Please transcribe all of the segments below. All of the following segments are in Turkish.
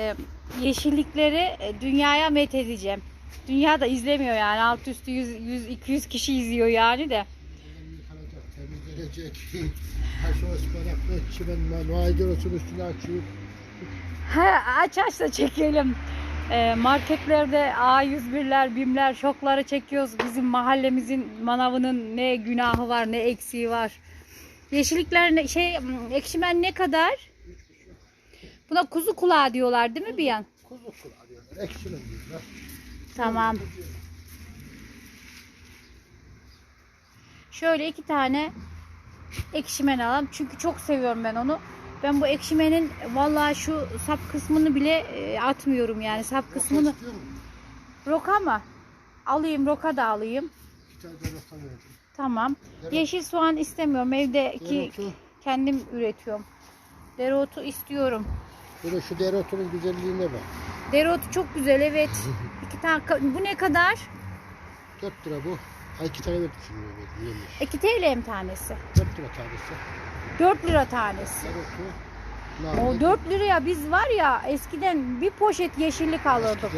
e, yeşillikleri e, dünyaya met edeceğim. Dünya da izlemiyor yani. Alt üstü 100, 100 200 kişi izliyor yani de. Ha, aç aç da çekelim. E, marketlerde A101'ler, BİM'ler şokları çekiyoruz. Bizim mahallemizin manavının ne günahı var ne eksiği var. Yeşillikler ne, şey ekşimen ne kadar? Buna kuzu kulağı diyorlar değil mi bir yan? Kuzu kulağı diyorlar, ekşinin diyorlar. Tamam. Şöyle iki tane ekşimen alalım. Çünkü çok seviyorum ben onu. Ben bu ekşimenin vallahi şu sap kısmını bile e, atmıyorum yani. Sap kısmını roka mı? Alayım roka da alayım. Tane de roka verdim. Tamam. Yeşil soğan istemiyorum. Evdeki Dereotu. kendim üretiyorum. Dereotu istiyorum. Böyle şu dereotunun güzelliğine bak. Dereotu çok güzel evet. İki tane bu ne kadar? 4 lira bu. Ay iki tane verdim şimdi verdim. Yemiş. 2 TL mi tanesi? 4 lira tanesi. 4 lira tanesi. Dereotu. O 4 liraya biz var ya eskiden bir poşet yeşillik alırdık.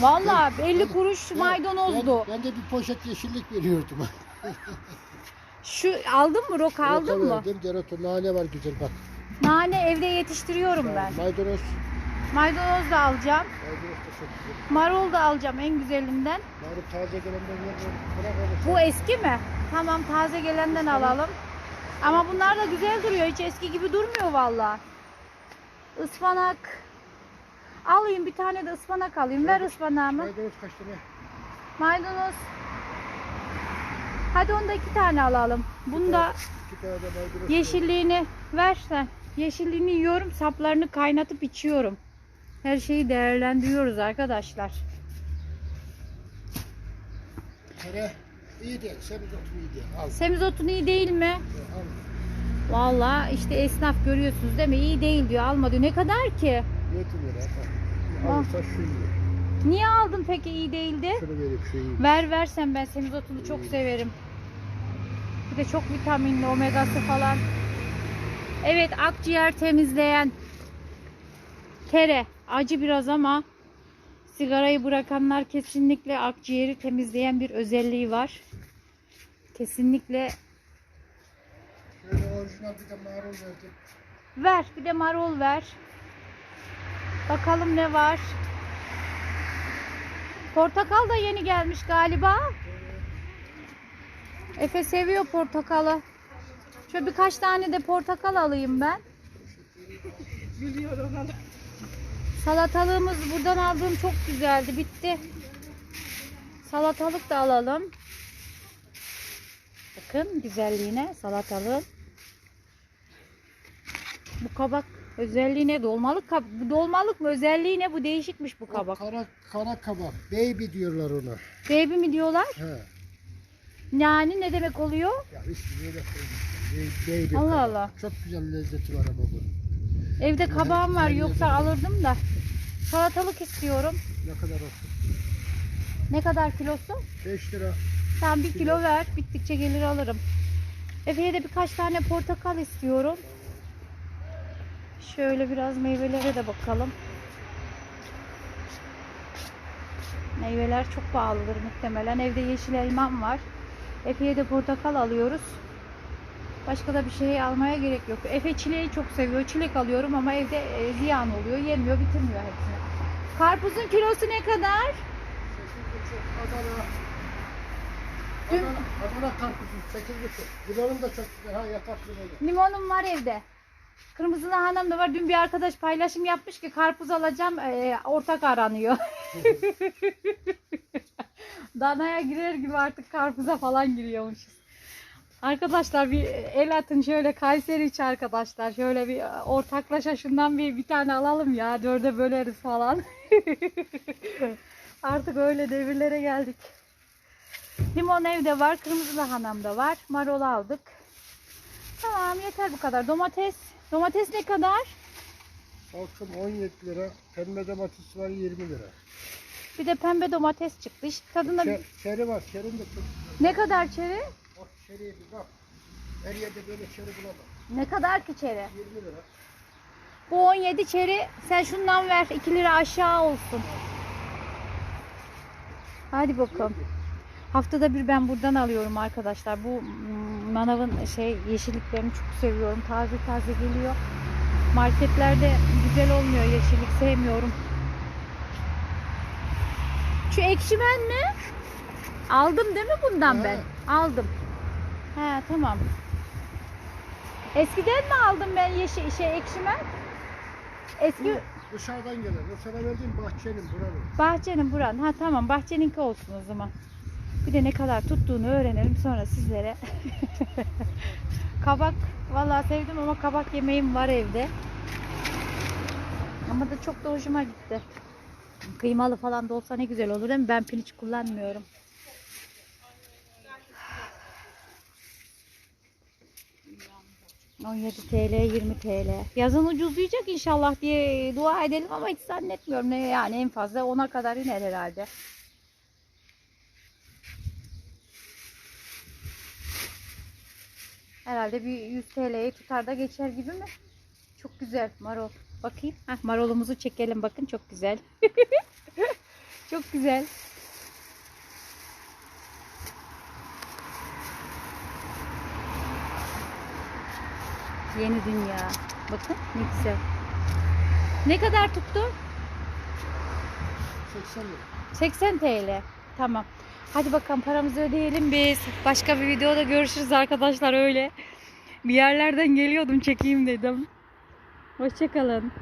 Vallahi 50 kuruş maydanozdu. Ben, ben de bir poşet yeşillik veriyordum. Şu aldın mı roka aldın mı? Verdim. Dereotu nane var güzel bak. Nane evde yetiştiriyorum ben. Maydanoz. Maydanoz da alacağım. Maydanoz da çok güzel. Marul da alacağım en güzelinden. Marul taze gelenden bırak. Bu eski mi? Tamam taze gelenden alalım. Ama bunlar da güzel duruyor. Hiç eski gibi durmuyor vallahi. Ispanak. Alayım bir tane de ıspanak alayım. Ver ıspanağımı. Maydanoz kaç tane? Maydanoz. Hadi onda iki tane alalım. Bunda İki tane de maydanoz. yeşilliğini versen. Yeşilliğini yiyorum, saplarını kaynatıp içiyorum. Her şeyi değerlendiriyoruz arkadaşlar. Tere iyi değil. Semizotu iyi değil. Al. Semizotun iyi değil mi? Al. Vallahi işte esnaf görüyorsunuz değil mi? İyi değil diyor. Alma diyor. Ne kadar ki? Yedi lira. Bak. Alırsa şu iyi. Niye aldın peki iyi değildi? Şunu vereyim şu iyi. Ver versen ben semizotunu çok severim. Bir de çok vitaminli omegası falan. Evet akciğer temizleyen tere. Acı biraz ama sigarayı bırakanlar kesinlikle akciğeri temizleyen bir özelliği var. Kesinlikle Şöyle bir de marul verdim. ver. Bir de marul ver. Bakalım ne var. Portakal da yeni gelmiş galiba. Efe seviyor portakalı. Şöyle birkaç tane de portakal alayım ben. Salatalığımız buradan aldığım çok güzeldi. Bitti. Salatalık da alalım. Bakın güzelliğine salatalığın. Bu kabak özelliği ne? Dolmalık kab bu dolmalık mı? Özelliği ne? Bu değişikmiş bu O kabak. Kara, kara kabak. Baby diyorlar ona. Baby mi diyorlar? He. Yani ne demek oluyor? Ya Allah kabak. Allah. Çok güzel lezzeti var ama bu. Evde kabağım var yoksa yerde. alırdım da. Salatalık istiyorum. Ne kadar olsun? Ne kadar kilosu? 5 lira. Tamam bir kilo ver. Bittikçe gelir alırım. Efe'ye de birkaç tane portakal istiyorum. Şöyle biraz meyvelere de bakalım. Meyveler çok pahalıdır muhtemelen. Evde yeşil elmam var. Efe'ye de portakal alıyoruz. Başka da bir şey almaya gerek yok. Efe çileği çok seviyor. Çilek alıyorum ama evde e, ziyan oluyor. Yemiyor, bitirmiyor hepsini. Karpuzun kilosu ne kadar? 8,5 Adana. Dün- Adana, Adana karpuzu 8,5. Limonum da çok. Ha limonu. Limonum var evde. Kırmızı lahanam da var. Dün bir arkadaş paylaşım yapmış ki karpuz alacağım e, ortak aranıyor. Danaya girer gibi artık karpuza falan giriyormuşuz. Arkadaşlar bir el atın şöyle Kayseri içi arkadaşlar. Şöyle bir ortaklaşa şundan bir, bir tane alalım ya. Dörde böleriz falan. artık öyle devirlere geldik. Limon evde var. Kırmızı lahanam da var. Marul aldık. Tamam yeter bu kadar. Domates. Domates ne kadar? Salçam 17 lira. Pembe domates var 20 lira. Bir de pembe domates çıktı. İşte tadına Çe, çeri var. Çerim de çok ne kadar çeri? Bak çeriye bir bak. Her yerde böyle çeri bulamam. Ne kadar ki çeri? 20 lira. Bu 17 çeri sen şundan ver 2 lira aşağı olsun. Hadi bakalım. Haftada bir ben buradan alıyorum arkadaşlar. Bu mm, manavın şey yeşilliklerini çok seviyorum. Taze taze geliyor. Marketlerde güzel olmuyor yeşillik sevmiyorum. Şu ekşimen mi? Aldım değil mi bundan He. ben? Aldım. He tamam. Eskiden mi aldım ben yeşil şey ekşimen? Eski Bu dışarıdan gelen. O sana verdiğim bahçenin buranın. bahçenin buran. Ha tamam bahçeninki olsun o zaman. Bir de ne kadar tuttuğunu öğrenelim sonra sizlere. kabak vallahi sevdim ama kabak yemeğim var evde. Ama da çok da hoşuma gitti. Kıymalı falan da olsa ne güzel olur değil mi? Ben pirinç kullanmıyorum. ...17 TL, 20 TL. Yazın ucuzlayacak inşallah diye dua edelim ama hiç zannetmiyorum. Ne yani en fazla 10'a kadar iner herhalde. Herhalde bir 100 TL'yi tutar da geçer gibi mi? Çok güzel marol. Bakayım. Heh, marolumuzu çekelim bakın çok güzel. çok güzel. Yeni dünya. Bakın ne güzel. Ne kadar tuttu? 80 lira. 80 TL. Tamam. Hadi bakalım paramızı ödeyelim biz. Başka bir videoda görüşürüz arkadaşlar öyle. Bir yerlerden geliyordum çekeyim dedim. Hoşçakalın.